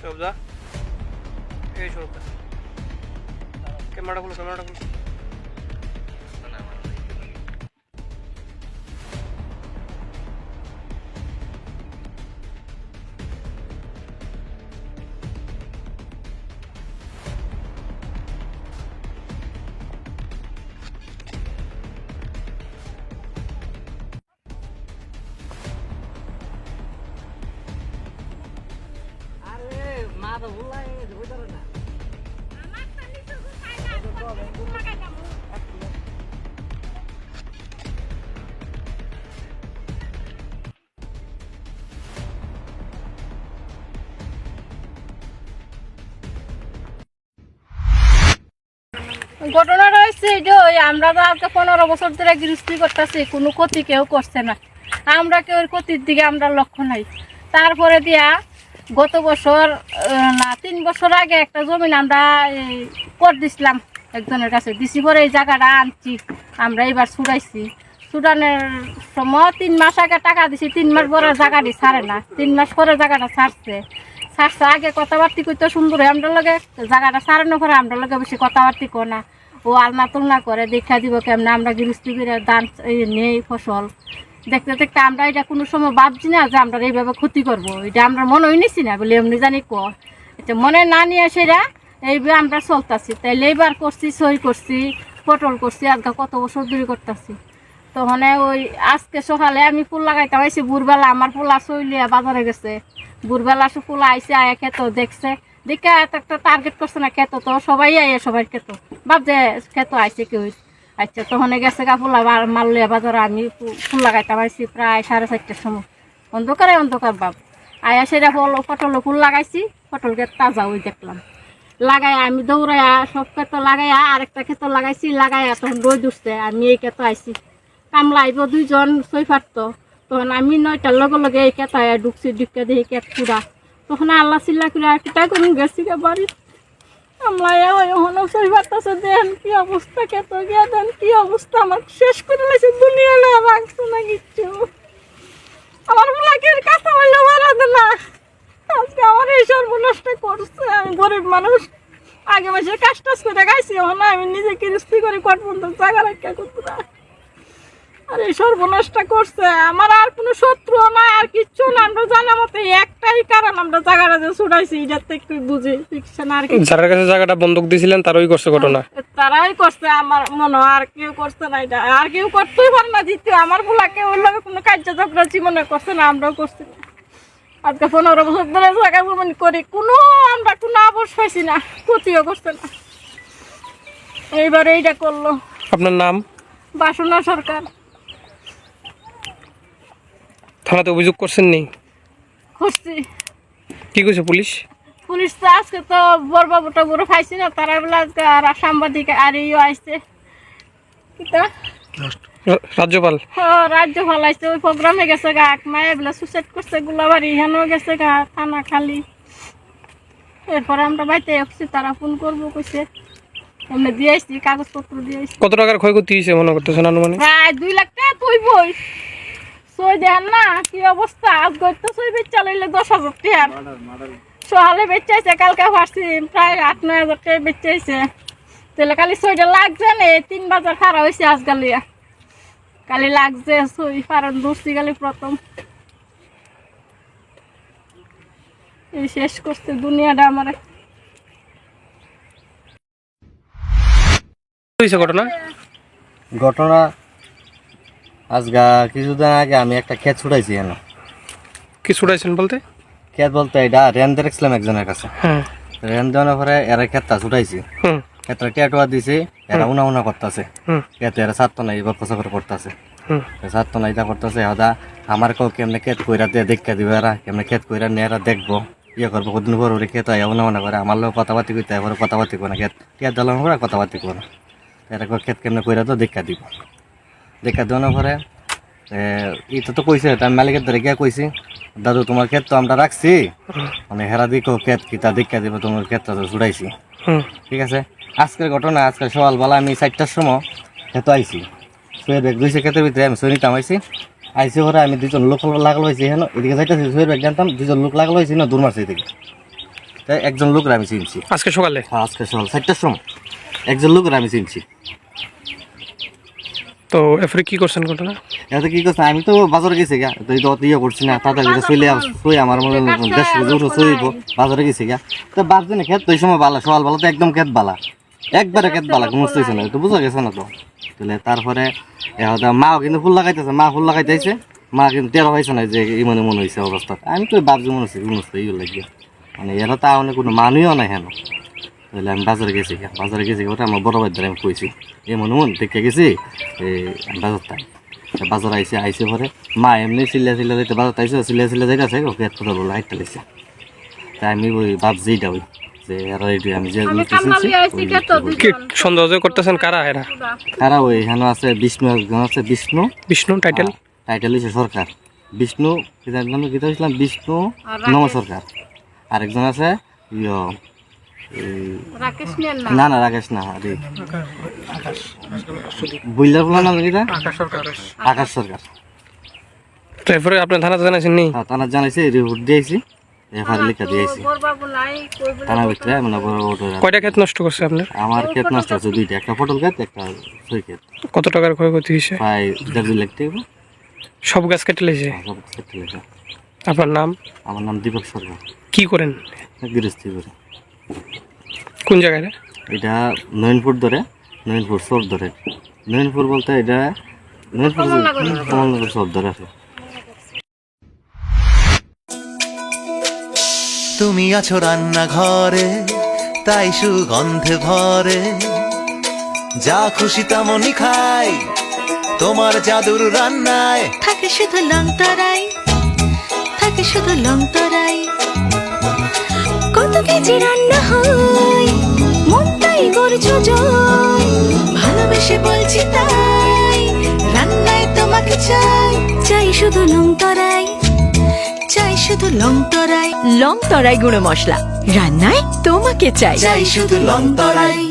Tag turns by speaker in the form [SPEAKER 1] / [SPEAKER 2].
[SPEAKER 1] সব যা এই সব ক্যামেরাটা খুলো ক্যামেরাটা খুলো
[SPEAKER 2] তো ভুলাই বুঝতে পারে না?
[SPEAKER 3] ঘটনাটা হচ্ছে যে ওই আমরা তো আজকে পনেরো বছর ধরে গৃহস্থী করতেছি, কোনো ক্ষতি কেউ করছে না। আমরা কেউ ক্ষতির দিকে আমরা লক্ষ্য নাই। তারপরে দিয়া গত বছর না, তিন বছর আগে একটা জমিন আমরা কর দিছিলাম একজনের কাছে। দিছি পরে এই জায়গাটা আনছি, আমরা এবার ছুটাইছি। ছুটানোর সময় তিন মাস আগে টাকা দিছি, তিন মাস পরে জায়গাটি ছাড়ে না। তিন মাস পরে জায়গাটা ছাড়ছে। ছাড়ছে, আগে কথাবার্তি করতে সুন্দর হয় আমরা লগে। জায়গাটা ছাড়ানো করে আমরা লগে বেশি কথাবার্তি কো না। ও আলনা তুলনা করে, দেখা দিব কেমন আমরা গৃহস্থী করে এই, নেই ফসল। দেখতে দেখতে আমরা এটা কোনো সময় ভাবছি না যে আমরা এইভাবে ক্ষতি করব। এটা আমরা মনে নিছি না, বলে এমনি জানি ক এটা মনে না নিয়ে সেরা এইভাবে আমরা চলতেছি। তাই লেবার করছি, সই করছি, পটল করছি, আজকে কত বছর ধরে করতেছি। তো মানে ওই আজকে সকালে আমি ফুল লাগাইতে পাইছি ভোরবেলা আমার ফুলা চইলিয়া বাজারে গেছে। বুড়বেলা সে ফুল আইসে আয়া খেতো, দেখছে। দেখে একটা টার্গেট করছে না, খেতো তো, সবাই আইয়া সবাই খেতো। ভাবছে খেতো আইসে কেউ। আচ্ছা তখন গেছে গা ফুলা বার- মারলিয়া বাজারে আমি ফুল লাগাইতে পাইছি প্রায় সাড়ে চারটার সময়। অন্ধকারে অন্ধকার বাপ। আয়া সেটা ফল পটল, ফুল লাগাইছি, পটলকে তাজা ওই দেখলাম। লাগাই আমি দৌড়াইয়া সব ক্ষেত লাগাইয়া আরেকটা ক্ষেত লাগাইছি লাগাইয়া তখন রোদ উঠছে, আমি এই ক্ষেত আইছি। কামলা আইব দুইজন ছয় ফাটতো তখন আমি নয়টার লগে লগে এই ক্ষেত আয়া ঢুকছি ঢুকে দেখি ক্ষেত পুরা। তখন আল্লাহ চিল্লা করে কিটা করুন, গেছি বাড়ি ওই হনো ছয় ফাটতেছে দেন, কি অবস্থা খেত গিয়া দেন, কি অবস্থা, আমার শেষ করে লাইছে দুনিয়া না রাখছো না কিচ্ছু। আমার মুলাকের কাছে বললে মারাতে না। আজকে আমার এই সর্বনষ্ট করছে, আমি গরিব মানুষ। আগে মাসে কাজ টাজ করে গাইছি এখন আমি নিজে কিরিস্তি করে কট পর্যন্ত জায়গা রাখা করতে। আর এই সর্বনষ্ট করছে। আমার আর কোনো শত্রু না আর কিচ্ছু না। আমরা জানা মতো একটাই কারণ আমরা জায়গাটা যে ছুটাইছি এটার থেকে বুঝি শিখছে না আর কি
[SPEAKER 1] যার কাছে জায়গাটা বন্ধক দিয়েছিলেন তারই করছে ঘটনা।
[SPEAKER 3] তারাই করছে আমার মনে হয় আর কেউ করছে না এটা। আর কেউ করতেই পারে না দ্বিতীয় আমার পোলাকে ওর লগে কোনো কার্যচক্র জীবনে করছে না আমরাও করছি না। আজকে পনেরো বছর ধরে জায়গা ভ্রমণ করি কোনো আমরা কোনো আবস পাইছি না ক্ষতিও করছে না। এইবারে এইটা করল।
[SPEAKER 1] আপনার নাম?
[SPEAKER 3] বাসনা সরকার।
[SPEAKER 1] থানাতে অভিযোগ করছেন নি
[SPEAKER 3] করছি।
[SPEAKER 1] কি কইছে পুলিশ?
[SPEAKER 3] পুলিশ তো আজকে তো বড় বাবুটা বড় খাইছি না তারা বেলা আজকে আর সাংবাদিক আর ইয়ে আসছে
[SPEAKER 1] রাজ্যপাল?
[SPEAKER 3] হ্যাঁ, রাজ্য ভালাইছে ওই প্রোগ্রামে গেছে গা এক মায়ে বলে সুসাইড করছে গুলাবাড়ি হেনও গেছে গা থানা খালি। এরপরে আমরা বাড়িতে আসছি তারা ফোন করব কইছে এমনি দিয়ে আসছি কাগজপত্র দিয়ে আসছি
[SPEAKER 1] কত টাকার ক্ষয়ক্ষতি হয়েছে মনে করতেছেন আনুমানিক?
[SPEAKER 3] প্রায় দুই লাখ টাকা তুই বই সই দেন না কি অবস্থা? আজ তো সই বেচা লইলে দশ হাজার টাকা। সকালে বেচাইছে কালকে পারছি প্রায় আট নয় হাজার টাকা বেচাইছে। তাহলে কালি সইটা লাগছে না এই তিন বাজার খারাপ হয়েছে আজকালিয়া কালি লাগছে সই কালি প্রথম। এই শেষ করছে দুনিয়াটা আমার।
[SPEAKER 1] ঘটনা?
[SPEAKER 2] ঘটনা আজগা কিছুদিন আগে আমি একটা ক্ষেত ছুটাইছি কেন
[SPEAKER 1] কি ছুটাইছেন বলতে?
[SPEAKER 2] ক্ষেত বলতে এটা রেন দেখছিলাম একজনের কাছে।
[SPEAKER 1] হুম
[SPEAKER 2] রেন দেওয়ার পরে এরা ক্ষেতটা ছুটাইছি। ক্ষেতটা টেটুয়া দিছি এরা উনা উনা করতেছে। ক্ষেত এরা সাততো না এবার প্রসার করতেছে।
[SPEAKER 1] হুম।
[SPEAKER 2] সাততো না এটা করতেছে হদা আমার কেউ কেমনে ক্ষেত কইরা দিয়ে দেখা দিবে এরা কেমনে ক্ষেত কইরা নিয়ে এরা দেখব। ইয়ে করব কদিন পর ওরে ক্ষেত আয় উনা উনা করে আমার লোক কথাবার্তি করতে এবার কথাবার্তি করে না ক্ষেত ক্ষেত দিলাম পরে কথাবার্তি করে এরা ক্ষেত কেমনে কইরা তো দেখা দিব। দেখা দেওয়ার পরে এটা তো কইছে তার মালিকের ধরে গিয়া কইছি দাদু তোমার ক্ষেত তো আমরা রাখছি। মানে হেরা দিকো ক্ষেত কিতা দেখা দিব তোমার ক্ষেতটা তো ছুটাইছি ঠিক আছে? আজকের ঘটনা আজকে সকালবেলা আমি চারটার সময় ক্ষেত আইছি। সোয়ের ব্যাগ রয়েছে ক্ষেতের ভিতরে আমি সই নিতাম আইসি আইসি ঘরে আমি দুজন লোক লাগল হয়েছি হেন এদিকে যাইতেছি সোয়ের ব্যাগ জানতাম দুজন লোক লাগল হয়েছি না দূর মারছে এদিকে। তাই একজন লোকের আমি চিনছি।
[SPEAKER 1] আজকে সকালে?
[SPEAKER 2] হ্যাঁ আজকে সকাল চারটার সময়। একজন লোকের আমি চিনছি।
[SPEAKER 1] তো এরপরে কি করছেন ঘটনা?
[SPEAKER 2] এতে কি করছে আমি তো বাজারে গেছি গা। তো তো ইয়ে করছি না, তাড়াতাড়ি করে চলে সই আমার মনে দেশ উঠো সইব বাজারে গেছি গা। তো বাদ দিনে খেত তো সময় বালা, সকাল বেলা তো একদম খেত বালা। একবারে খেত বালা, কোনো হইছে না। তো বুঝা গেছে না তো। তাহলে তারপরে মাও কিন্তু ফুল লাগাইতেছে, মা ফুল লাগাইতেছে মা কিন্তু টের হয়েছে না যে এই মনে হয়েছে অবস্থা। আমি তো ভাবছি মনে হচ্ছে মনে হচ্ছে ইয়ে লাগিয়ে। মানে এরা তা কোনো মানুষও নাই হেন। তাহলে আমি বাজারে গেছি। বাজারে গেছি ওটা আমার বড় ভাই আমি কইছি এ মনে মন দেখে গেছি? এই বাজার তাই বাজার আইসে আইসে পরে মা এমনি চিল্লা চিল্লা যাইতে বাজার আইসে চিল্লা চিল্লা যাইতেছে ওকে এত কথা বলে হাইটটা লেছে তাই আমি ওই ভাবছি এটা ওই যে আর এই আমি যে
[SPEAKER 3] আমি কে
[SPEAKER 1] সন্দেহ যে করতেছেন? কারা এরা?
[SPEAKER 2] তারা ওই এখানে আছে বিষ্ণু একজন আছে বিষ্ণু।
[SPEAKER 1] বিষ্ণু টাইটেল
[SPEAKER 2] টাইটেল হচ্ছে সরকার। বিষ্ণু কি জানি নাম কি বিষ্ণু
[SPEAKER 3] আর
[SPEAKER 2] নম। সরকার। আরেকজন আছে ইয়
[SPEAKER 3] না
[SPEAKER 2] না না রাকেশ না আরে বুইলার বলা না কিটা আকাশ সরকার।
[SPEAKER 1] তো এরপরে আপনার জানাইছেন নি?
[SPEAKER 2] হ্যাঁ জানাইছে রিপোর্ট দিয়েছি এফআইআর লিখা দিয়েছি।
[SPEAKER 3] বড় বাবু নাই কই বলে
[SPEAKER 2] থানা ভিতরে মানে বড় বড়
[SPEAKER 1] কয়টা ক্ষেত নষ্ট করছে আপনার?
[SPEAKER 2] আমার ক্ষেত নষ্ট আছে দুইটা একটা পটল ক্ষেত একটা সই ক্ষেত।
[SPEAKER 1] কত টাকার ক্ষয়ক্ষতি হয়েছে?
[SPEAKER 2] প্রায় দেড় লাখ টাকা।
[SPEAKER 1] সব গাছ কেটে লেগেছে?
[SPEAKER 2] হ্যাঁ,
[SPEAKER 1] আপনার নাম?
[SPEAKER 2] আমার নাম দীপক সরকার।
[SPEAKER 1] কি করেন?
[SPEAKER 2] গৃহস্থী করে।
[SPEAKER 1] কোন জায়গায়?
[SPEAKER 2] এটা নয়নপুর ধরে নয়নপুর সব ধরে। নয়নপুর বলতে এটা নয়নপুর কমলনগর সব ধরে আছে।
[SPEAKER 4] তুমি আছো রান্নাঘরে তাই সুগন্ধে ভরে। যা খুশি তেমনই খাই তোমার জাদুর রান্নায়।
[SPEAKER 5] থাকে শুধু লং তরাই থাকে শুধু লং তরাই। কত কেজি রান্না হয় মনটাই করছ জয়। ভালোবেসে বলছি তাই রান্নায় তোমাকে চাই। চাই শুধু লং তরাই চাই শুধু লং তরাই। লং তরাই গুঁড়ো মশলা রান্নায় তোমাকে চাই।
[SPEAKER 4] চাই শুধু লং তরাই।